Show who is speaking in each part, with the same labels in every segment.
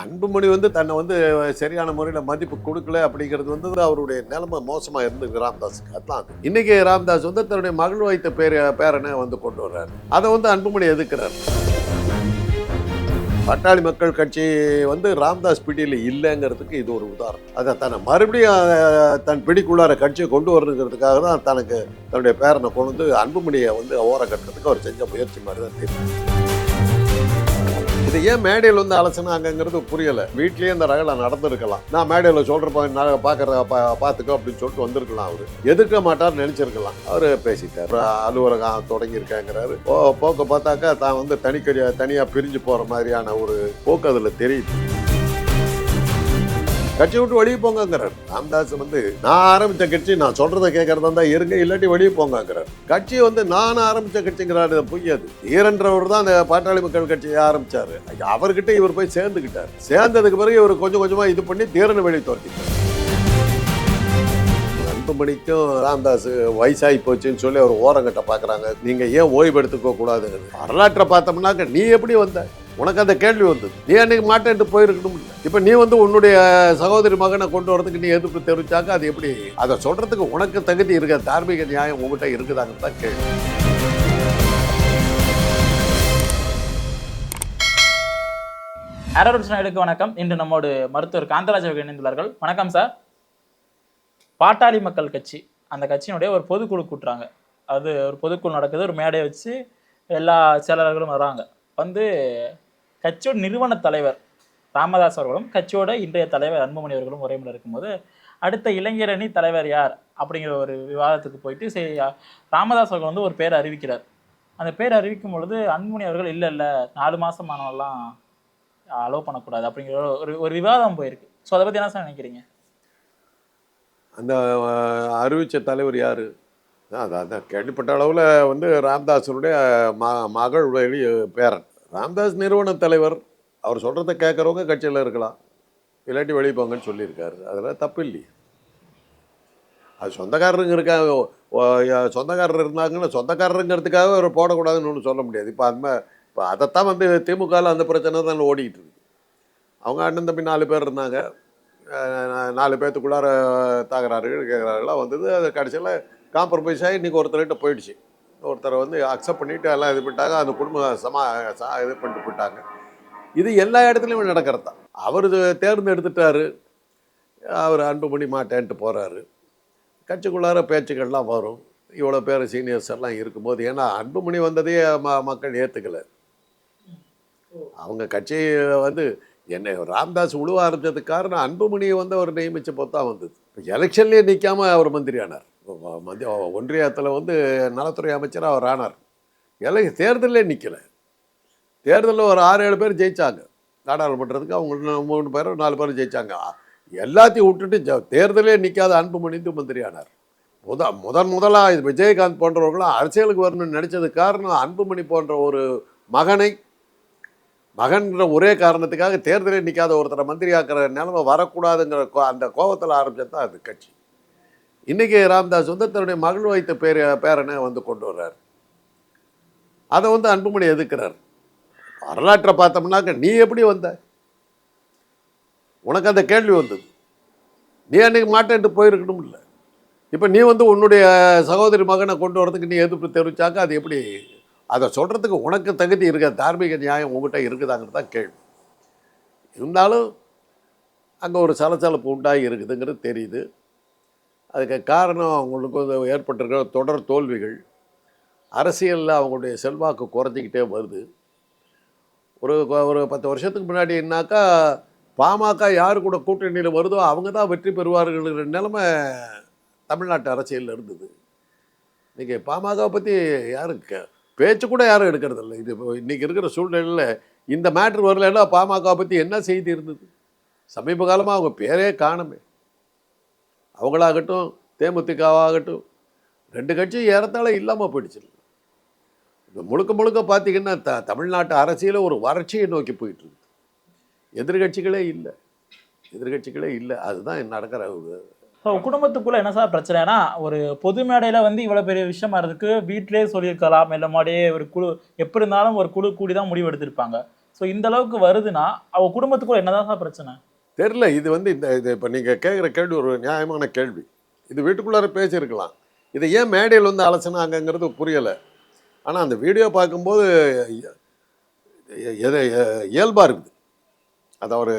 Speaker 1: அன்புமணி வந்து தன்னை வந்து சரியான முறையில் மதிப்பு கொடுக்கல அப்படிங்கிறது வந்து அவருடைய நிலைமை மோசமாக இருந்தது ராம்தாஸுக்கு. அதான் இன்னைக்கு ராம்தாஸ் வந்து தன்னுடைய மகள் வைத்த பேர் பேரனை வந்து கொண்டு வர்றாரு. அதை வந்து அன்புமணி எதிர்க்கிறார். பட்டாளி மக்கள் கட்சி வந்து ராம்தாஸ் பிடியில் இல்லைங்கிறதுக்கு இது ஒரு உதாரணம். அதை தன்னை மறுபடியும் தன் பிடிக்குள்ளார கட்சியை கொண்டு வரணுங்கிறதுக்காக தான் தனக்கு தன்னுடைய பேரனை கொண்டு வந்து அன்புமணியை வந்து ஓர கட்டுறதுக்கு அவர் செஞ்ச முயற்சி மாதிரி தான் தெரியும் இது ஏன் மேடையில் வந்து அலசனாங்கிறது புரியலை. வீட்லயே இந்த ரகலை நடந்திருக்கலாம். நான் மேடையில் சொல்றப்ப நான் பார்க்கறத பா பார்த்துக்கோ அப்படின்னு சொல்லிட்டு வந்திருக்கலாம் அவரு. எதிர்க்க மாட்டார் நினைச்சிருக்கலாம். அவரு பேசிட்டார். அலுவலகம் தொடங்கியிருக்காங்கிறாரு. போ போக்க பார்த்தாக்கா தான் வந்து தனிக்கடியா தனியா பிரிஞ்சு போற மாதிரியான ஒரு போக்கு அதுல தெரியுது. கட்சி விட்டு வெளியே போங்கிறார் ராம்தாஸ் வந்து நான் ஆரம்பித்த கட்சி நான் சொல்றதை கேட்கறதா இருந்தா இருங்க இல்லாட்டி வெளியே போங்கிறார் கட்சி வந்து நான் ஆரம்பித்த கட்சிங்கிறாரு இது பொய் ஈரன்றவர் தான் அந்த பாட்டாளி மக்கள் கட்சியை ஆரம்பிச்சாரு. அவர்கிட்ட இவர் போய் சேர்ந்துக்கிட்டார் சேர்ந்ததுக்கு பிறகு இவர் கொஞ்சம் கொஞ்சமா இது பண்ணி தீரனை வெளியே துரத்திட்டார். அன்புமணிக்கும் ராம்தாஸ் வயசாகி போச்சுன்னு சொல்லி அவர் ஓரங்கட்ட பார்க்குறாங்க நீங்கள் ஏன் ஓய்வு எடுத்துக்க கூடாது வரலாற்றை பார்த்தோம்னாக்க நீ எப்படி வந்த? உனக்கு அந்த கேள்வி வந்தது. நீ அன்னைக்கு மாட்டேன்ட்டு போயிருக்கணும். இப்போ நீ வந்து உன்னுடைய சகோதரி மகனை கொண்டு வரதுக்கு நீ எதிர்ப்பு தெரிவிச்சாக்க அது எப்படி? அதை சொல்றதுக்கு உனக்கு தகுதி இருக்க தார்மீக நியாயம் உங்ககிட்ட இருக்குதாங்கன்னு தான் கேள்வி.
Speaker 2: அரரோட்ஸ் நாயுடுக்கு வணக்கம். இன்று நம்மோடு மருத்துவர் காந்தராஜ் அவர்கள் இணைந்துள்ளார்கள். வணக்கம் சார். பாட்டாளி மக்கள் கட்சி. அந்த கட்சியினுடைய ஒரு பொதுக்குழு கூட்டுறாங்க. அது ஒரு பொதுக்குழு நடக்குது. ஒரு மேடையை வச்சு எல்லா செயலாளர்களும் வராங்க. வந்து கட்சியோட நிறுவன தலைவர் ராமதாஸ் அவர்களும் கட்சியோட இன்றைய தலைவர் அன்புமணி அவர்களும் உரைமுறை இருக்கும்போது அடுத்த இளைஞரணி தலைவர் யார் அப்படிங்கிற ஒரு விவாதத்துக்கு போயிட்டு சரி ராமதாஸ் அவர்கள் வந்து ஒரு பேர் அறிவிக்கிறார். அந்த பேர் அறிவிக்கும் பொழுது அன்புமணி அவர்கள் இல்லை இல்லை நாலு மாதம் ஆனவெல்லாம் அலோவ் பண்ணக்கூடாது அப்படிங்கிற ஒரு ஒரு விவாதம் போயிருக்கு. ஸோ அதை பற்றி என்ன சார் நினைக்கிறீங்க?
Speaker 1: அந்த அறிவித்த தலைவர் யார்? அதான் அதான் கேள்விப்பட்ட அளவில் வந்து ராம்தாஸனுடைய ம மகள் வழி பேரன். ராம்தாஸ் நிறுவன தலைவர் அவர் சொல்கிறத கேட்குறவங்க கட்சியில் இருக்கலாம். இல்லாட்டி வெளியே போங்கன்னு சொல்லியிருக்காரு. அதில் தப்பு இல்லையே. அது சொந்தக்காரருங்க இருக்காங்க. ஓ, சொந்தக்காரர் இருந்தாங்கன்னா சொந்தக்காரருங்கிறதுக்காக அவர் போடக்கூடாதுன்னு ஒன்றும் சொல்ல முடியாது. இப்போ அது இப்போ அதைத்தான் வந்து திமுகவில் அந்த பிரச்சனை தான் ஓடிக்கிட்டு இருக்கு. அவங்க அண்ணன் தம்பி நாலு பேர் இருந்தாங்க. நாலு பேர்த்துக்குள்ளார தாக்குறாரு கேட்குறாருலாம் வந்தது. அது கடைசியில் காம்ப்ரமைஸ் ஆகி இன்றைக்கி ஒருத்தர்கிட்ட போயிடுச்சு. ஒருத்தரை வந்து அக்செப்ட் பண்ணிவிட்டு எல்லாம் இது பண்ணிட்டாங்க அந்த குடும்பம் சமா இது பண்ணிட்டு போயிட்டாங்க. இது எல்லா இடத்துலையும் நடக்கிறது தான். அவர் தேர்ந்தெடுத்துட்டாரு. அவர் அன்புமணி மாட்டேன்ட்டு போகிறாரு கட்சிக்குள்ளார பேச்சுக்கள்லாம் வரும். இவ்வளோ பேர் சீனியர்ஸ் எல்லாம் இருக்கும்போது ஏன்னா அன்புமணி வந்ததே ம மக்கள் ஏற்றுக்கலை அவங்க கட்சி வந்து என்னை ராம்தாஸ் உழுவ ஆரம்பிச்சதுக்கு காரணம் அன்புமணியை வந்து அவர் நியமிச்ச போது வந்தது. எலெக்ஷன்லேயே நிற்காம அவர் மந்திரி ஆனார் மத்திய ஒன்றியத்தில் வந்து நலத்துறை அமைச்சர் அவர் ஆனார். எல்லாம் தேர்தலே நிற்கலை தேர்தலில் ஒரு ஆறு ஏழு பேர் ஜெயித்தாங்க நாடாளுமன்றத்துக்கு அவங்க மூணு பேரும் நாலு பேரும் ஜெயிச்சாங்க. எல்லாத்தையும் விட்டுட்டு ஜ- தேர்தலே நிற்காத அன்புமணி மந்திரி ஆனார். முத முதன் முதலாக இது விஜயகாந்த் போன்றவர்களாம் அரசியலுக்கு வரணும்னு நினச்சது காரணம் அன்புமணி போன்ற ஒரு மகனை மகன்ற ஒரே காரணத்துக்காக தேர்தலே நிற்காத ஒருத்தரை மந்திரி ஆக்கிற நிலைமை வரக்கூடாதுங்கிற கோ- அந்த கோபத்தில் ஆரம்பிச்சது தான் அது கட்சி. இன்றைக்கி ராம்தாஸ் வந்து தன்னுடைய மகள் வைத்த பேர பேரனை வந்து கொண்டு வர்றார். அதை வந்து அன்புமணி எதிர்க்கிறார் வரலாற்றை பார்த்தோம்னாக்க நீ எப்படி வந்த? உனக்கு அந்த கேள்வி வந்தது. நீ அன்னைக்கு மாட்டேன்ட்டு போயிருக்கணும் இல்லை இப்போ நீ வந்து உன்னுடைய சகோதரி மகனை கொண்டு வரதுக்கு நீ எதிர்ப்பு தெரிவிச்சாக்க அது எப்படி? அதை சொல்கிறதுக்கு உனக்கு தகுதி இருக்க தார்மீக நியாயம் உங்கள்கிட்ட இருக்குதாங்கிறது தான் கேள்வி. இருந்தாலும் அங்கே ஒரு சலசலப்பு உண்டாகி இருக்குதுங்கிறது தெரியுது. அதுக்கு காரணம் அவங்களுக்கு வந்து ஏற்பட்டிருக்கிற தொடர் தோல்விகள். அரசியலில் அவங்களுடைய செல்வாக்கு குறைஞ்சிக்கிட்டே வருது. ஒரு ஒரு பத்து வருஷத்துக்கு முன்னாடினாக்கா பாமக யார் கூட கூட்டணியில் வருதோ அவங்க தான் வெற்றி பெறுவார்கள்ங்கிற நிலைமை தமிழ்நாட்டு அரசியலில் இருந்தது. இன்றைக்கி பாமகவை பற்றி யாரும் பேச்சு கூட யாரும் எடுக்கிறது இல்லை. இது இப்போ இன்றைக்கி இருக்கிற சூழ்நிலையில் இந்த மேட்ரு வரலைன்னா பாமகவை பற்றி என்ன செய்தி இருந்தது? சமீப காலமாக அவங்க பேரே காணுமே. அவங்களாகட்டும் தேமுதிகவாகட்டும் ரெண்டு கட்சி ஏறத்தாழ இல்லாமல் போயிடுச்சு. முழுக்க முழுக்க பார்த்தீங்கன்னா த தமிழ்நாட்டு அரசியல ஒரு வறட்சியை நோக்கி போயிட்டுருக்கு. எதிர்கட்சிகளே இல்லை. எதிர்கட்சிகளே இல்லை. அதுதான் நடக்கிற ஒரு
Speaker 2: ஸோ குடும்பத்துக்குள்ளே என்ன சார் பிரச்சனைனா ஒரு பொது மேடையில் வந்து இவ்வளோ பெரிய விஷயமா இருக்கு வீட்டிலே சொல்லியிருக்கலாம் இல்லை மாதிரியே ஒரு குழு எப்படி இருந்தாலும் ஒரு குழு கூடி தான் முடிவு எடுத்திருப்பாங்க. ஸோ இந்த அளவுக்கு வருதுன்னா அவள் குடும்பத்துக்குள்ளே என்னதான் சார் பிரச்சனை?
Speaker 1: தெரில இது வந்து இந்த இது இப்போ நீங்கள் கேட்குற கேள்வி ஒரு நியாயமான கேள்வி. இது வீட்டுக்குள்ளார பேசியிருக்கலாம். இதை ஏன் மேடையில் வந்து அலசினாங்கங்கிறது புரியலை. ஆனால் அந்த வீடியோ பார்க்கும்போது எதை இயல்பாக இருக்குது. அது அவர்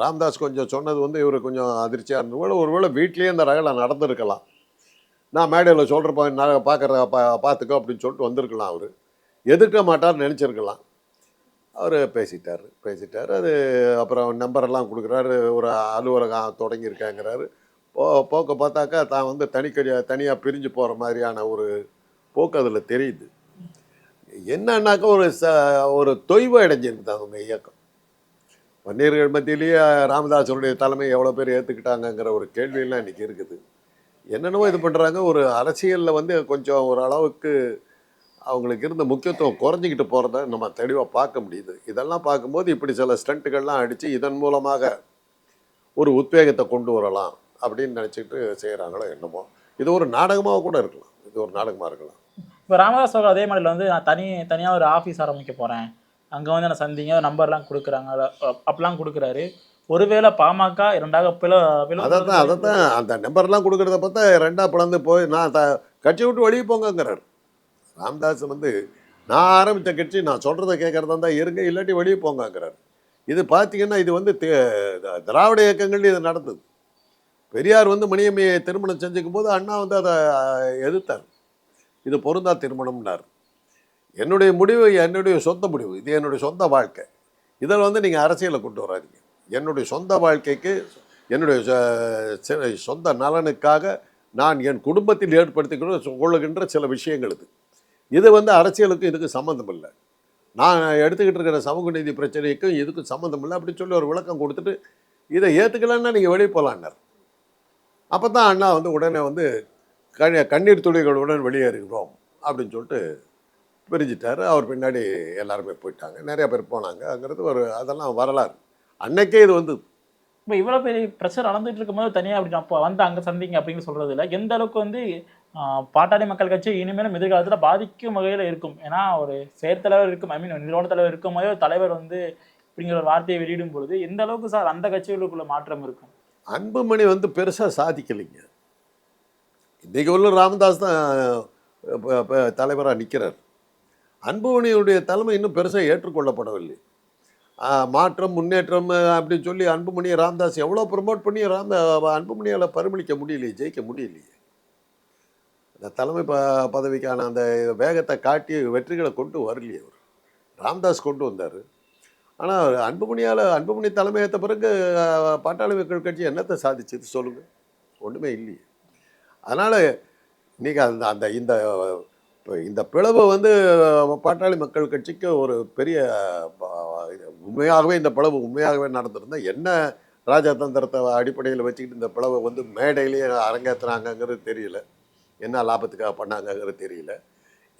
Speaker 1: ராம்தாஸ் கொஞ்சம் சொன்னது வந்து இவர் கொஞ்சம் அதிர்ச்சியாக இருந்தது. கூட ஒருவேளை வீட்லேயே இந்த ரகலை நடந்திருக்கலாம். நான் மேடையில் சொல்கிறப்ப நான் பார்க்குற பா பார்த்துக்கோ அப்படின்னு சொல்லிட்டு வந்திருக்கலாம் அவர். எதிர்க்க மாட்டார்னு நினச்சிருக்கலாம். அவர் பேசிட்டார் பேசிட்டார். அது அப்புறம் நம்பரெல்லாம் கொடுக்குறாரு. ஒரு அலுவலகம் தொடங்கியிருக்காங்கிறாரு. போ போக்க பார்த்தாக்கா தான் வந்து தனிக்கடியாக தனியாக பிரிஞ்சு போகிற மாதிரியான ஒரு போக்கு அதில் தெரியுது. என்னன்னாக்கா ஒரு ச ஒரு தொய்வு அடைஞ்சிருக்குது அவங்க இயக்கம். வன்னியர்கள் மத்தியிலேயே ராமதாசனுடைய தலைமை எவ்வளோ பேர் ஏற்றுக்கிட்டாங்கங்கிற ஒரு கேள்வியெல்லாம் இன்றைக்கி இருக்குது. என்னென்னவோ இது பண்ணுறாங்க ஒரு அரசியலில் வந்து கொஞ்சம் ஒரு அளவுக்கு அவங்களுக்கு இருந்த முக்கியத்துவம் குறைஞ்சிக்கிட்டு போகிறத நம்ம தெளிவாக பார்க்க முடியுது. இதெல்லாம் பார்க்கும்போது இப்படி சில ஸ்டண்ட்டுகள்லாம் அடித்து இதன் மூலமாக ஒரு உத்வேகத்தை கொண்டு வரலாம் அப்படின்னு நினச்சிக்கிட்டு செய்கிறாங்களோ என்னமோ. இது ஒரு நாடகமாக கூட இருக்கலாம். இது ஒரு நாடகமாக இருக்கலாம்.
Speaker 2: இப்போ ராமதாஸ் அவர்கள் அதே மாதிரில வந்து நான் தனி தனியாக ஒரு ஆஃபீஸ் ஆரம்பிக்க போகிறேன் அங்கே வந்து நான் சந்திங்க நம்பர்லாம் கொடுக்குறாங்க. அப்பெல்லாம் கொடுக்குறாரு. ஒருவேளை பாமக இரண்டாக பிள
Speaker 1: அதை தான் அதை தான் அந்த நம்பர்லாம் கொடுக்குறத பார்த்தா ரெண்டாக பிளந்து போய் நான் த கட்சி விட்டு வெளியே போங்கங்கிறார். ராம்தாஸ் வந்து நான் ஆரம்பித்த கட்சி நான் சொல்கிறத கேட்குறதா இருந்தால் இருங்க இல்லாட்டி வெளியே போங்கங்கிறார். இது பார்த்தீங்கன்னா இது வந்து தே- திராவிட இயக்கங்கள் இது நடந்தது. பெரியார் வந்து மணியம்மையை திருமணம் செஞ்சுக்கும் போது அண்ணா வந்து அதை எதிர்த்தார். இது பொருந்தா திருமணம்னார். என்னுடைய முடிவு என்னுடைய சொந்த முடிவு. இது என்னுடைய சொந்த வாழ்க்கை. இதில் வந்து நீங்கள் அரசியலை கொண்டு வராதீங்க. என்னுடைய சொந்த வாழ்க்கைக்கு என்னுடைய சொ- சொந்த நலனுக்காக நான் என் குடும்பத்தில் ஏற்படுத்திக்கிற கொள்ளுகின்ற சில விஷயங்கள் இது. இது வந்து அரசியலுக்கும் இதுக்கு சம்மந்தம் இல்லை. நான் எடுத்துக்கிட்டு இருக்கிற சமூக நீதி பிரச்சனைக்கும் இதுக்கும் சம்மந்தம் இல்லை. அப்படின்னு சொல்லி ஒரு விளக்கம் கொடுத்துட்டு இதை ஏற்றுக்கலன்னா நீங்கள் வெளியே போகலான்னார் அப்போ தான் அண்ணா வந்து உடனே வந்து கண்ண கண்ணீர் துளிகளுடன் வெளியேறுகிறோம் அப்படின்னு சொல்லிட்டு பிரிஞ்சிட்டார். அவர் பின்னாடி எல்லாருமே போயிட்டாங்க. நிறையா பேர் போனாங்கங்கிறது ஒரு அதெல்லாம் வரலாறு. அன்னைக்கே இது வந்து
Speaker 2: இப்போ இவ்வளோ பெரிய பிரச்சனை நடந்துட்டு இருக்கும்போது தனியாக அப்படி அப்போ வந்து அங்கே சந்திங்க அப்படின்னு சொல்கிறது இல்லை எந்த அளவுக்கு வந்து பாட்டாளி மக்கள் கட்சி இனிமேலும் எதிர்காலத்தில் பாதிக்கும் வகையில் இருக்கும். ஏன்னா ஒரு செயற்தலைவர் இருக்கும் ஐ மீன் நிறுவன தலைவர் இருக்கும் போதே ஒரு தலைவர் வந்து இப்படிங்கிற ஒரு வார்த்தையை வெளியிடும் பொழுது எந்த அளவுக்கு சார் அந்த கட்சிகளுக்குள்ள மாற்றம் இருக்கும்?
Speaker 1: அன்புமணி வந்து பெருசாக சாதிக்கலைங்க. இன்றைக்கு உள்ள ராமதாஸ் தான் தலைவராக நிற்கிறார் அன்புமணியுடைய தலைமை இன்னும் பெருசாக ஏற்றுக்கொள்ளப்படவில்லை. மாற்றம் முன்னேற்றம் அப்படின்னு சொல்லி அன்புமணியை ராமதாஸ் எவ்வளோ ப்ரொமோட் பண்ணி ராம அன்புமணியால் பரிமளிக்க முடியலையே ஜெயிக்க முடியலையே. அந்த தலைமை ப பதவிக்கான அந்த வேகத்தை காட்டி வெற்றிகளை கொண்டு வரலையே அவர். ராம்தாஸ் கொண்டு வந்தார். ஆனால் அன்புமணியால் அன்புமணி தலைமையேற்ற பிறகு பாட்டாளி மக்கள் கட்சி என்னத்தை சாதிச்சது சொல்லுங்கள் ஒன்றுமே இல்லையே. அதனால் இன்றைக்கி அந்த அந்த இந்த இப்போ இந்த பிளவு வந்து பாட்டாளி மக்கள் கட்சிக்கு ஒரு பெரிய இது உண்மையாகவே இந்த பிளவு உண்மையாகவே நடந்திருந்தால் என்ன ராஜதந்திரத்தை அடிப்படையில் வச்சுக்கிட்டு இந்த பிளவை வந்து மேடையிலேயே அரங்கேற்றுனாங்கங்கிறது தெரியல. என்ன லாபத்துக்காக பண்ணாங்கங்கிறது தெரியல.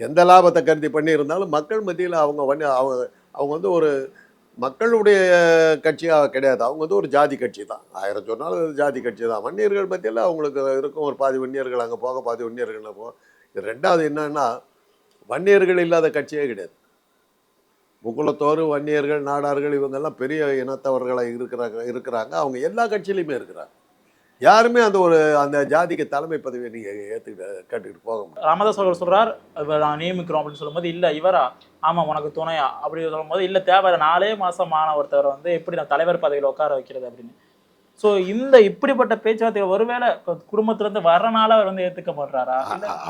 Speaker 1: எந்த லாபத்தை கருதி பண்ணியிருந்தாலும் மக்கள் மத்தியில் அவங்க வந்து அவங்க அவங்க வந்து ஒரு மக்களுடைய கட்சியாக கிடையாது. அவங்க வந்து ஒரு ஜாதி கட்சி தான். ஆயிரம் சொன்னாலும் ஜாதி கட்சி தான். வன்னியர்கள் மத்தியில் அவங்களுக்கு இருக்கும் ஒரு பாதி வன்னியர்கள் அங்கே போக பாதி வன்னியர்கள் போக இது ரெண்டாவது என்னன்னா வன்னியர்கள் இல்லாத கட்சியே கிடையாது. முகுலத்தோர் வன்னியர்கள் நாடார்கள் இவங்கெல்லாம் பெரிய இனத்தவர்களாக இருக்கிறாங்க இருக்கிறாங்க. அவங்க எல்லா கட்சியிலையுமே இருக்கிறாங்க. யாருமே அந்த ஒரு அந்த ஜாதிக்கு தலைமை பதவியை நீங்கள் ஏற்றுக்கிட்டு கேட்டுக்கிட்டு போக முடியாது.
Speaker 2: ராமதாஸ் அவர்கள் சொல்றார் "இப்ப நான் நியமிக்கிறோம் அப்படின்னு சொல்லும்போது இல்ல இவரா? ஆமா உனக்கு துணையா? அப்படி சொல்லும்போது இல்ல தேவை நாலே மாசம் ஆன ஒருத்தவரை வந்து எப்படி நான் தலைவர் பதவியில் உட்கார வைக்கிறது? அப்படின்னு. ஸோ இந்த இப்படிப்பட்ட பேச்சுவார்த்தை ஒருவேளை இப்ப குடும்பத்துல இருந்து வரனால அவர் வந்து ஏத்துக்க மாட்டாரா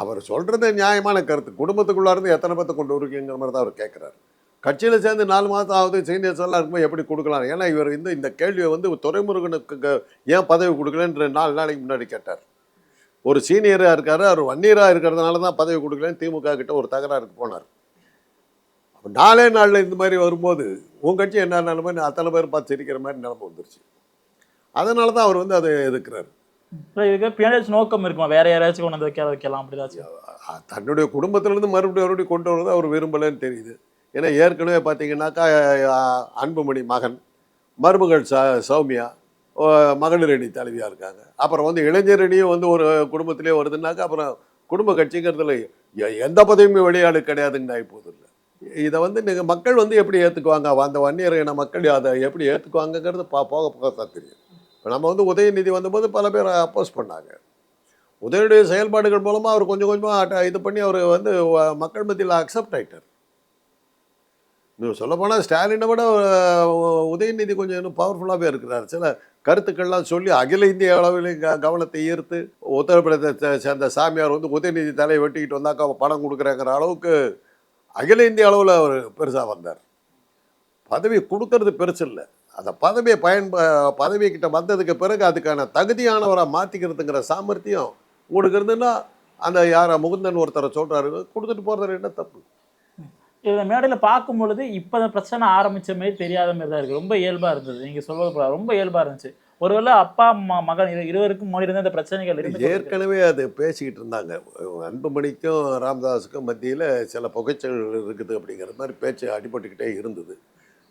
Speaker 1: அவர் சொல்றது நியாயமான கருத்து. குடும்பத்துக்குள்ள இருந்து எத்தனை பேர்த்த கொண்டு வருவீங்கிற மாதிரி தான் அவர் கேட்குறாரு கட்சியில் சேர்ந்து நாலு மாதம் ஆகுது சீனியர்ஸ் எல்லாம் இருக்கும்போது எப்படி கொடுக்கலாம்? ஏன்னா இவர் இந்த இந்த கேள்வியை வந்து துரைமுருகனுக்கு க- ஏன் பதவி கொடுக்கலன்ற நாலு நாளைக்கு முன்னாடி கேட்டார். ஒரு சீனியராக இருக்காரு அவர் வன்னியராக இருக்கிறதுனால தான் பதவி கொடுக்கலன்னு திமுக கிட்ட ஒரு தகராறுக்கு போனார். அப்ப நாலே நாளில் இந்த மாதிரி வரும்போது உன் கட்சி என்ன நிலைமை? அத்தனை பேர் பார்த்து சிரிக்கிற மாதிரி நிலைமை வந்துருச்சு. அதனால தான் அவர் வந்து அதை எதிர்க்கிறார்.
Speaker 2: இதுக்கு பின்னாடி நோக்கம் இருக்குமா? வேற யாராச்சும் கொண்டு வந்து வைக்க வைக்கலாம் அப்படிதாச்சும்?
Speaker 1: தன்னுடைய குடும்பத்திலேருந்து மறுபடியும் மறுபடியும் கொண்டு வரது அவர் விரும்பலைன்னு தெரியுது. ஏன்னா ஏற்கனவே பார்த்தீங்கன்னாக்கா அன்புமணி மகன் மருமகள் ச சௌமியா மகளிரணி மகளிர் அணி தலைவியாக இருக்காங்க. அப்புறம் வந்து இளைஞரணியும் வந்து ஒரு குடும்பத்திலே வருதுன்னாக்கா அப்புறம் குடும்ப கட்சிங்கிறதுல எ- எந்த பதவியுமே வெளியாடு கிடையாதுன்னு ஆகி போகுது இல்லை. இதை வந்து நீங்கள் மக்கள் வந்து எப்படி ஏற்றுக்குவாங்க அந்த வன்னியர் இன மக்கள் அதை எப்படி ஏற்றுக்குவாங்கங்கிறது பா போக போக தான் தெரியும். இப்போ நம்ம வந்து உதயநிதி வந்தபோது பல பேர் அப்போஸ் பண்ணாங்க. உதயனுடைய செயல்பாடுகள் மூலமாக அவர் கொஞ்சம் கொஞ்சமாக இது பண்ணி அவர் வந்து மக்கள் மத்தியில் அக்செப்ட் ஆகிட்டார் சொல்லப்போனால் ஸ்டாலினை விட உதயநிதி கொஞ்சம் இன்னும் பவர்ஃபுல்லாகவே இருக்கிறார். சில கருத்துக்கள்லாம் சொல்லி அகில இந்திய அளவில் க- கவனத்தை ஈர்த்து உத்தரப்பிரதேசத்தை சேர்ந்த சாமியார் வந்து உதயநிதி தலையை வெட்டிக்கிட்டு வந்தாக்கா பணம் கொடுக்குறேங்கிற அளவுக்கு அகில இந்திய அளவில் அவர் பெருசாக வந்தார். பதவி கொடுக்கறது பெருசு இல்லை. அந்த பதவியை பயன்ப பதவி வந்ததுக்கு பிறகு அதுக்கான தகுதியானவரை மாற்றிக்கிறதுங்கிற சாமர்த்தியம் உங்களுக்கு இருந்துன்னா அந்த யாரை முகுந்தன் ஒருத்தரை சொல்கிறாரு கொடுத்துட்டு போகிறது என்ன தப்பு?
Speaker 2: இந்த மேடையில் பார்க்கும் பொழுது இப்போ அந்த பிரச்சனை ஆரம்பிச்ச மாதிரி தெரியாத மாதிரி தான் இருக்கு. ரொம்ப இயல்பா இருந்தது. நீங்க சொல்வது ரொம்ப இயல்பா இருந்துச்சு. ஒருவேளை அப்பா அம்மா மகன் இரு- இருவருக்கும் மோடி இருந்த இந்த பிரச்சனைகள் இருந்து
Speaker 1: ஏற்கனவே அது பேசிக்கிட்டு இருந்தாங்க. அன்புமணிக்கும் ராமதாஸுக்கும் மத்தியில் சில புகைச்சல்கள் இருக்குது அப்படிங்கிற மாதிரி பேச்சு அடிபட்டுக்கிட்டே இருந்தது.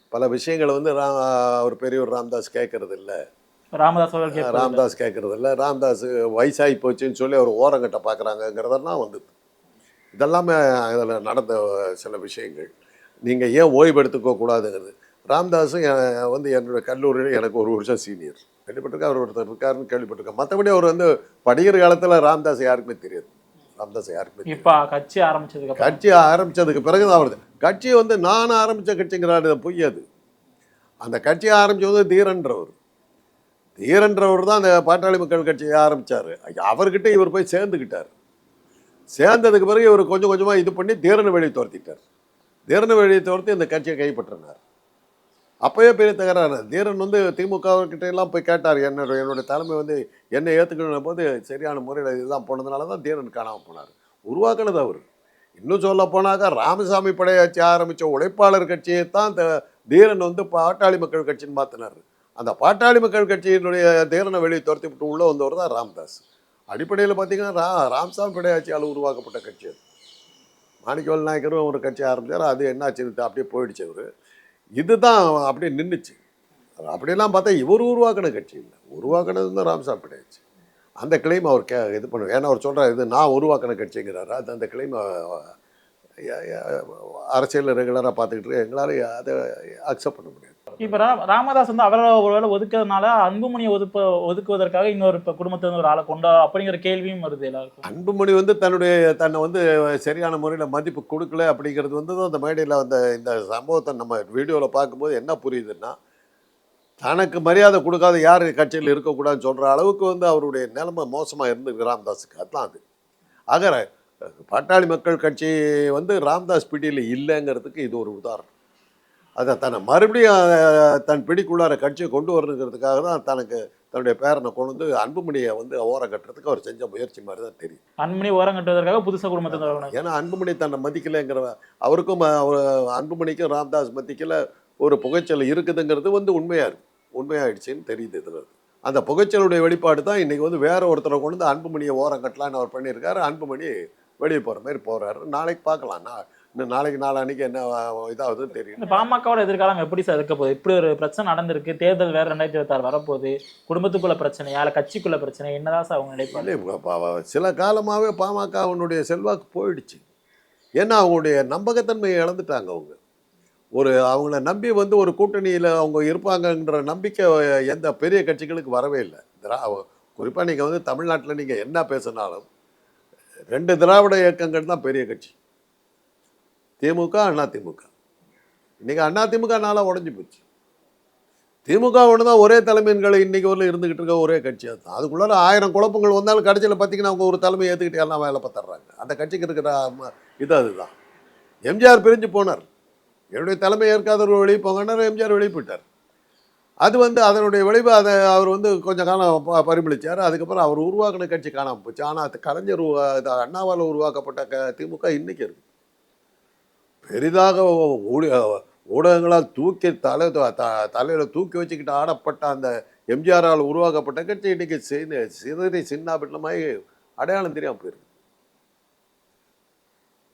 Speaker 1: பல விஷயங்களை வந்து ரா அவர் பெரியவர் ராமதாஸ் கேட்கறது இல்லை
Speaker 2: ராமதாஸ் அவர்கள்
Speaker 1: ராமதாஸ் கேட்கறது இல்லை ராமதாஸ் வயசாகி போச்சுன்னு சொல்லி அவர் ஓரங்கட்ட பார்க்குறாங்கங்கிறதெல்லாம் வந்தது. இதெல்லாமே அதில் நடந்த சில விஷயங்கள். நீங்கள் ஏன் ஓய்வு எடுத்துக்க கூடாதுங்கிறது. ராமதாஸும் வந்து என்னோட கல்லூரியில் எனக்கு ஒரு வருஷம் சீனியர். கேள்விப்பட்டிருக்கேன் அவர் ஒருத்தர் இருக்காருன்னு கேள்விப்பட்டிருக்கேன் மற்றபடி அவர் வந்து படிக்கிற காலத்தில் ராமதாஸ் யாருக்குமே தெரியாது. ராமதாஸ் யாருக்குமே
Speaker 2: இப்ப கட்சி ஆரம்பிச்சதுக்கு
Speaker 1: கட்சி ஆரம்பிச்சதுக்கு பிறகு தான் வருது. கட்சி வந்து நான் ஆரம்பித்த கட்சிங்கிறாரு இது பொய் அது அந்த கட்சியை ஆரம்பிச்சது தீரன்றவர். தீரன்றவர் தான் அந்த பாட்டாளி மக்கள் கட்சியை ஆரம்பிச்சாரு. அவர்கிட்ட இவர் போய் சேர்ந்துக்கிட்டார் சேர்ந்ததுக்கு பிறகு இவர் கொஞ்சம் கொஞ்சமாக இது பண்ணி தீரன வழி துரத்திட்டார். தீரன வழியை துரத்தி இந்த கட்சியை கைப்பற்றினார். அப்போயே பெரிய தகராறு. தீரன் வந்து திமுகவர்கிட்ட எல்லாம் போய் கேட்டார் என்னோட என்னுடைய தலைமை வந்து என்னை ஏற்றுக்கணும் போது சரியான முறையில் இதுதான் போனதுனால தான் தீரன் காணாமல் போனார். உருவாக்குனது அவர். இன்னும் சொல்ல போனாக்கா ராமசாமி படையாட்சி ஆரம்பித்த உழைப்பாளர் கட்சியை தான் தீரன் வந்து பாட்டாளி மக்கள் கட்சின்னு மாற்றினார் அந்த பாட்டாளி மக்கள் கட்சியினுடைய தீரனை வெளியே துரத்தி விட்டு உள்ளே வந்தவர் தான் ராமதாஸ். அடிப்படையில் பார்த்தீங்கன்னா ரா ராமசாமி பிடையாட்சியால் உருவாக்கப்பட்ட கட்சி அது. மாணிக்கவல் நாயக்கரும் ஒரு கட்சி ஆரம்பிச்சார் அது என்னாச்சுன்னு அப்படியே போயிடுச்சு அவர். இதுதான் அப்படியே நின்றுச்சு அப்படியெல்லாம் பார்த்தா இவர் உருவாக்கின கட்சி இல்லை. உருவாக்கினது தான் ராமசாமி படையாச்சு அந்த கிளைம் அவர் கே இது பண்ணுவார் ஏன்னா அவர் சொல்கிறார் இது நான் உருவாக்கின கட்சிங்கிறாரு. அது அந்த கிளைம் அரசியலில் ரெகுலராக பார்த்துக்கிட்டு எங்களால் அதை அக்செப்ட் பண்ண முடியாது.
Speaker 2: இப்போ ரா- ராமதாஸ் வந்து அவரை ஒருவேளை ஒதுக்கிறதுனால அன்புமணியை ஒதுப்ப ஒதுக்குவதற்காக இன்னொரு இப்போ குடும்பத்துல ஒரு ஆளை கொண்டா அப்படிங்கிற கேள்வியும் வருது எல்லாருக்கும்.
Speaker 1: அன்புமணி வந்து தன்னுடைய தன்னை வந்து சரியான முறையில் மதிப்பு கொடுக்கல அப்படிங்கிறது வந்து அந்த மேடையில் அந்த இந்த சம்பவத்தை நம்ம வீடியோவில் பார்க்கும்போது என்ன புரியுதுன்னா தனக்கு மரியாதை கொடுக்காத யார் கட்சியில் இருக்கக்கூடாதுன்னு சொல்கிற அளவுக்கு வந்து அவருடைய நிலைமை மோசமாக இருந்தது ராமதாஸுக்கு. அதான் அது. ஆக பாட்டாளி மக்கள் கட்சி வந்து ராம்தாஸ் பிடியில் இல்லைங்கிறதுக்கு இது ஒரு உதாரணம். அதை தன்னை மறுபடியும் தன் பிடிக்குள்ளார கட்சியை கொண்டு வரணுங்கிறதுக்காக தான் தனக்கு தன்னுடைய பேரனை கொண்டு வந்து அன்புமணியை வந்து ஓரம் கட்டுறதுக்கு அவர் செஞ்ச முயற்சி மாதிரி தான் தெரியும்.
Speaker 2: அன்புமணி ஓரம் கட்டுவதற்காக புதுசா குடும்பத்தை
Speaker 1: ஏன்னா அன்புமணி தன்னை மதிக்கலைங்கிற அவருக்கும் அன்புமணிக்கும் ராமதாஸ் மதிக்கல ஒரு புகைச்சல் இருக்குதுங்கிறது வந்து உண்மையாக இருக்கு. உண்மையாயிடுச்சுன்னு தெரியுது இதில். அந்த புகைச்சலுடைய வெளிப்பாடு தான் இன்றைக்கி வந்து வேற ஒருத்தரை கொண்டு வந்து அன்புமணியை ஓரம் கட்டலான்னு அவர் பண்ணியிருக்காரு. அன்புமணி வெளியே போகிற மாதிரி போகிறாரு நாளைக்கு பார்க்கலாம். நான் இன்னும் நாளைக்கு நாளான்னைக்கு என்ன இதாகுதுன்னு தெரியும்.
Speaker 2: இந்த பாமகவோட எதிர்காலம் எப்படி சார் இருக்க போகுது? இப்படி ஒரு பிரச்சனை நடந்திருக்கு. தேர்தல் வேற ரெண்டாயிரத்தி இருபத்தாறு வரப்போகுது. குடும்பத்துக்குள்ள பிரச்சனையா இல்ல கட்சிக்குள்ள பிரச்சனை என்னதான் சார் அவங்க நினைப்பாங்க?
Speaker 1: சில காலமாகவே பாமக அவனுடைய செல்வாக்கு போயிடுச்சு. ஏன்னா அவங்களுடைய நம்பகத்தன்மையை இழந்துட்டாங்க அவங்க. ஒரு அவங்கள நம்பி வந்து ஒரு கூட்டணியில் அவங்க இருப்பாங்கன்ற நம்பிக்கை எந்த பெரிய கட்சிகளுக்கு வரவே இல்லை. திரா குறிப்பாக நீங்கள் வந்து தமிழ்நாட்டில் நீங்கள் என்ன பேசினாலும் ரெண்டு திராவிட இயக்கங்கள் தான் பெரிய கட்சி. திமுக அண்ணா திமுக. இன்றைக்கி அண்ணா திமுக நாளாக உடஞ்சி போச்சு. திமுக ஒன்று தான் ஒரே தலைமையின்களை இன்றைக்கி வரல இருந்துக்கிட்டு இருக்க ஒரே கட்சி அதுதான் அதுக்குள்ளார ஆயிரம் குழப்பங்கள் வந்தாலும் கடைசியில் பார்த்தீங்கன்னா அவங்க ஒரு தலைமை ஏற்றுக்கிட்டு எல்லாம் வேலை பார்த்துட்றாங்க. அந்த கட்சிக்கு இருக்கிற இது அதுதான். எம்ஜிஆர் பிரிஞ்சு போனார். என்னுடைய தலைமை ஏற்காதவர் வெளியே போங்கன்னா எம்ஜிஆர் வெளியே போயிட்டார். அது வந்து அதனுடைய விளைவு அதை அவர் வந்து கொஞ்சம் காலம் ப- அதுக்கப்புறம் அவர் உருவாக்கின கட்சி காணாமல் போச்சு. ஆனால் அது கலைஞர் அண்ணாவால் உருவாக்கப்பட்ட க திமுக இன்றைக்கி இருக்குது பெரிதாக ஊடி ஊடகங்களால் தூக்கி தலை த- தலையில் தூக்கி வச்சுக்கிட்டு ஆடப்பட்ட அந்த எம்ஜிஆரால் உருவாக்கப்பட்ட கட்சி இன்றைக்கி சின்ன சிதறி சின்னாபிட்டமாகி அடையாளம் தெரியாமல் போயிருக்கு.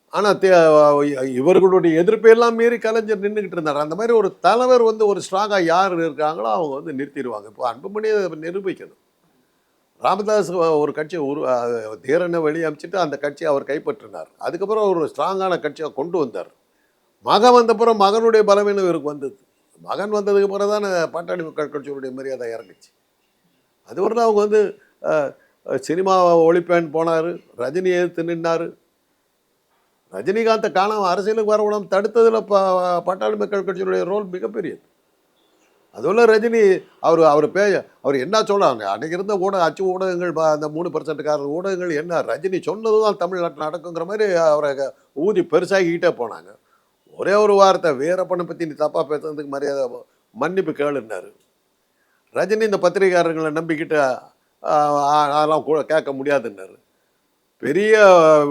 Speaker 1: ஆனால் இவர்களுடைய எதிர்ப்பையெல்லாம் மீறி கலைஞர் நின்றுக்கிட்டு இருந்தார். அந்த மாதிரி ஒரு தலைவர் வந்து ஒரு ஸ்ட்ராங்காக யார் இருக்காங்களோ அவங்க வந்து நிறுத்திடுவாங்க. இப்போ அன்புமணியை நிரூபிக்கணும். ராமதாஸ் ஒரு கட்சியை உரு தீரனை வெளியே அமைச்சிட்டு அந்த கட்சியை அவர் கைப்பற்றினார். அதுக்கப்புறம் ஒரு ஸ்ட்ராங்கான கட்சியை கொண்டு வந்தார். மகன் வந்தப்புறம் மகனுடைய பலவீனம் இவருக்கு வந்தது? மகன் வந்ததுக்கு பிறகு தானே பாட்டாளி மக்கள் கட்சியுடைய மரியாதை இறங்குச்சு. அது வரலாம் அவங்க வந்து சினிமாவை ஒழிப்பேன் போனார் ரஜினி எதிர்த்து நின்னார். ரஜினிகாந்தை காணாமல் அரசியலுக்கு வரவிடாம தடுத்ததில் ப பாட்டாளி மக்கள் கட்சியினுடைய ரோல் மிகப்பெரியது. அதுவும் ரஜினி அவர் அவர் பே அவர் என்ன சொல்கிறாங்க அன்றைக்கி இருந்த ஊடக அச்சு ஊடகங்கள் அந்த மூணு பர்சன்ட்காரர் ஊடகங்கள் என்ன? ரஜினி சொன்னது தான் தமிழ்நாட்டில் நடக்குங்கிற மாதிரி அவரை ஊதி பெருசாகிக்கிட்டே போனாங்க. ஒரே ஒரு வார்த்தை வீரப்பனை பற்றி நீ தப்பாக பேசுறதுக்கு மரியாதை மன்னிப்பு கேளுன்னாரு. ரஜினி இந்த பத்திரிகையாளர்களை நம்பிக்கிட்டு அதெல்லாம் கூட கேட்க முடியாதுன்னாரு. பெரிய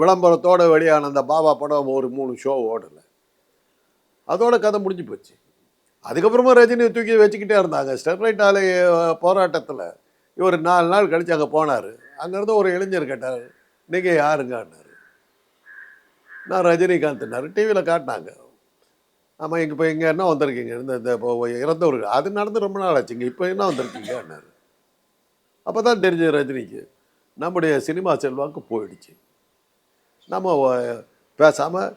Speaker 1: விளம்பரத்தோட வெளியான அந்த பாபா படம் ஒரு மூணு ஷோ ஓடலை. அதோட கதை முடிஞ்சு போச்சு. அதுக்கப்புறமா ரஜினி தூக்கி வச்சுக்கிட்டே இருந்தாங்க. ஸ்டெர்லைட் ஆலை போராட்டத்தில் இவர் நாலு நாள் கழித்து அங்கே போனார். அங்கேருந்து ஒரு இளைஞர் கேட்டார் நீங்கள் யாருங்கன்னாரு நான் ரஜினிகாந்த்னாரு. டிவியில் காட்டினாங்க. ஆமாம் இங்கே இப்போ இங்கே என்ன வந்திருக்கீங்க? இந்த இந்த இப்போ இறந்தவர்கள் அது நடந்து ரொம்ப நாள் ஆச்சுங்க இப்போ என்ன வந்திருக்கீங்கன்னாரு அப்போ தான் தெரிஞ்ச ரஜினிக்கு. நம்முடைய சினிமா செல்வாக்கு போயிடுச்சு. நம்ம பேசாமல்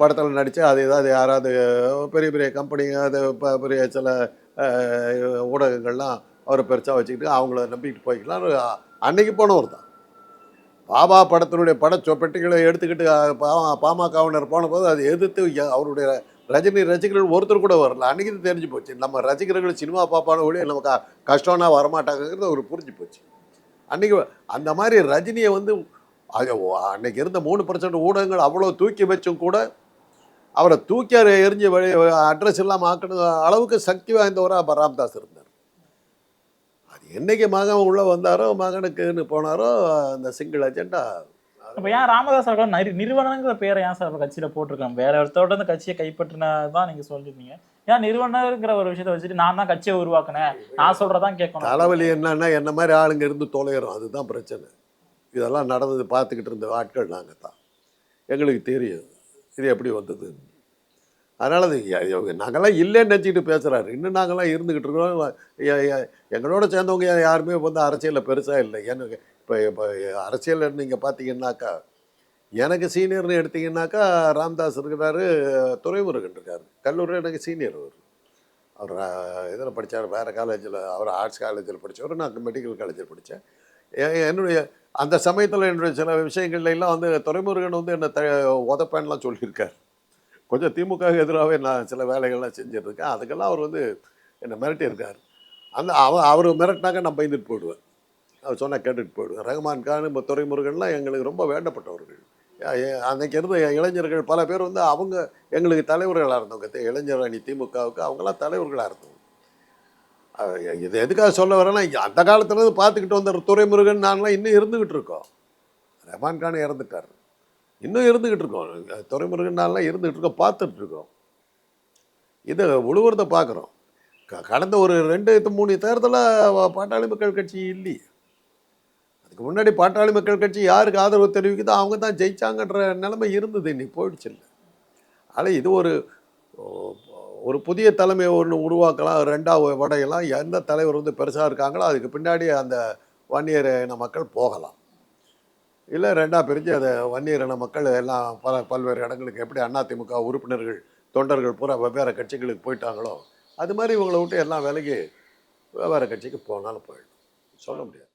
Speaker 1: படத்தில் நடித்து அது ஏதாவது யாராவது பெரிய பெரிய கம்பெனிங்க அது பெரிய சில ஊடகங்கள்லாம் அவரை பெருசாக வச்சுக்கிட்டு அவங்கள நம்பிக்கிட்டு போய்க்கலாம். அன்னைக்கு போனவர் தான். பாபா படத்தினுடைய படச்சொப்பெட்டிகளை எடுத்துக்கிட்டு அஹ், பா- பாமகவினர் போனபோது அதை எதிர்த்து அவருடைய ரஜினி ரசிகர்கள் ஒருத்தர் கூட வரல. அன்னைக்கு தெரிஞ்சு போச்சு. நம்ம ரசிகர்கள் சினிமா பார்ப்பான ஒழிய நமக்கு கஷ்டம்னா வரமாட்டாங்கிறது அவர் புரிஞ்சு போச்சு. அன்னைக்கு அந்த மாதிரி ரஜினியை வந்து அன்னைக்கு இருந்த மூணு பர்சன்ட் ஊடகங்கள் அவ்வளோ தூக்கி வச்சும் கூட அவரை தூக்கி எரிஞ்சு வழி அட்ரஸ் இல்லாமல் ஆக்கணுங்க அளவுக்கு சக்தி வாய்ந்தவராக ராம்தாஸ் இருந்தார். அது என்னைக்கு மகன் உள்ளே வந்தாரோ மகனுக்குன்னு போனாரோ அந்த சிங்கிள் அஜெண்டா
Speaker 2: இப்போ ஏன் ராமதாஸ் அவர்கள் நிறுவனங்கிற பேரை ஏன் சார் கட்சியில் போட்டிருக்காங்க? வேற ஒருத்தோட அந்த கட்சியை கைப்பற்றினதான் நீங்கள் சொல்லியிருந்தீங்க. ஏன் நிறுவனங்கிற ஒரு விஷயத்தை வச்சுட்டு நான் தான் கட்சியை உருவாக்குனேன்? நான் சொல்கிறதான் கேட்கணும்.
Speaker 1: தலைவலி என்னன்னா என்ன மாதிரி ஆளுங்க இருந்து தொலைகிறோம். அதுதான் பிரச்சனை. இதெல்லாம் நடந்தது பார்த்துக்கிட்டு இருந்த ஆட்கள் நாங்கள் தான் எங்களுக்கு தெரியும். இது எப்படி வந்தது? அதனால் அது எ- இல்லைன்னு நினச்சிக்கிட்டு பேசுகிறாரு இன்னும் நாங்கள்லாம் இருந்துக்கிட்டு இருக்கிறோம். எங்களோட சேர்ந்தவங்க யாருமே வந்து அரசியலில் பெருசாக இல்லை. எனக்கு இப்போ இப்போ அரசியலில் நீங்கள் பார்த்தீங்கன்னாக்கா எனக்கு சீனியர்னு எடுத்தீங்கன்னாக்கா ராம்தாஸ் இருக்கிறாரு துறைமுருகன் இருக்கார். கல்லூரியில் எனக்கு சீனியர் அவர் அவர் இதில் படித்தார் வேறு காலேஜில் அவர் ஆர்ட்ஸ் காலேஜில் படித்தவர் நான் மெடிக்கல் காலேஜில் படித்தேன். என்னுடைய அந்த சமயத்தில் என்னுடைய சில விஷயங்கள்ல எல்லாம் வந்து துறைமுருகன் வந்து என்னை த உதப்பேன்லாம் சொல்லியிருக்கார். கொஞ்சம் திமுக எதிராகவே நான் சில வேலைகள்லாம் செஞ்சிட்ருக்கேன். அதுக்கெல்லாம் அவர் வந்து என்னை மிரட்டியிருக்கார். அந்த அவ அவர் மிரட்டினாக்க நான் பயந்துட்டு போயிடுவேன். அவர் சொன்னால் கேட்டுட்டு போயிடுவேன் ரஹ்மான் கான் இப்போ துறைமுருகன்லாம் எங்களுக்கு ரொம்ப வேண்டப்பட்டவர்கள். ஏ- அன்னைக்கு இருந்த இளைஞர்கள் பல பேர் வந்து அவங்க எங்களுக்கு தலைவர்களாக இருந்தவங்க. இளைஞர் அணி திமுகவுக்கு அவங்களாம் தலைவர்களாக இருந்தவங்க. இது எதுக்காக சொல்ல வரேன்னா அந்த காலத்துலேருந்து பார்த்துக்கிட்டு வந்த துறைமுருகன் நான்லாம் இன்னும் இருந்துக்கிட்டு இருக்கோம். ரஹ்மான் கான் இறந்துட்டார். இன்னும் இருந்துக்கிட்டு இருக்கோம். துறைமுருகன் நான்லாம் இருந்துக்கிட்டு இருக்கோம் பார்த்துட்டு இருக்கோம். இதை உழுவுறதை பார்க்குறோம் க கடந்த ஒரு ரெண்டு மூணு தேர்தலில் பாட்டாளி மக்கள் கட்சி இல்லையே. இதுக்கு முன்னாடி பாட்டாளி மக்கள் கட்சி யாருக்கு ஆதரவு தெரிவிக்குதோ அவங்க தான் ஜெயிச்சாங்கன்ற நிலைமை இருந்தது இன்னைக்கு போயிடுச்சு இல்லை. ஆனால் இது ஒரு ஒரு புதிய தலைமையை ஒன்று உருவாக்கலாம் ரெண்டாவது வடையெல்லாம் எந்த தலைவர் வந்து பெருசாக இருக்காங்களோ அதுக்கு பின்னாடி அந்த வன்னியர் இன மக்கள் போகலாம். இல்லை ரெண்டா பிரிஞ்சு அதை வன்னியர் இன மக்கள் எல்லாம் பல பல்வேறு இடங்களுக்கு எப்படி அதிமுக உறுப்பினர்கள் தொண்டர்கள் பூரா வெவ்வேறு கட்சிகளுக்கு போயிட்டாங்களோ அது மாதிரி இவங்களை விட்டு எல்லாம் விலைக்கு வெவ்வேறு கட்சிக்கு போனாலும் போயிடும். சொல்ல முடியாது.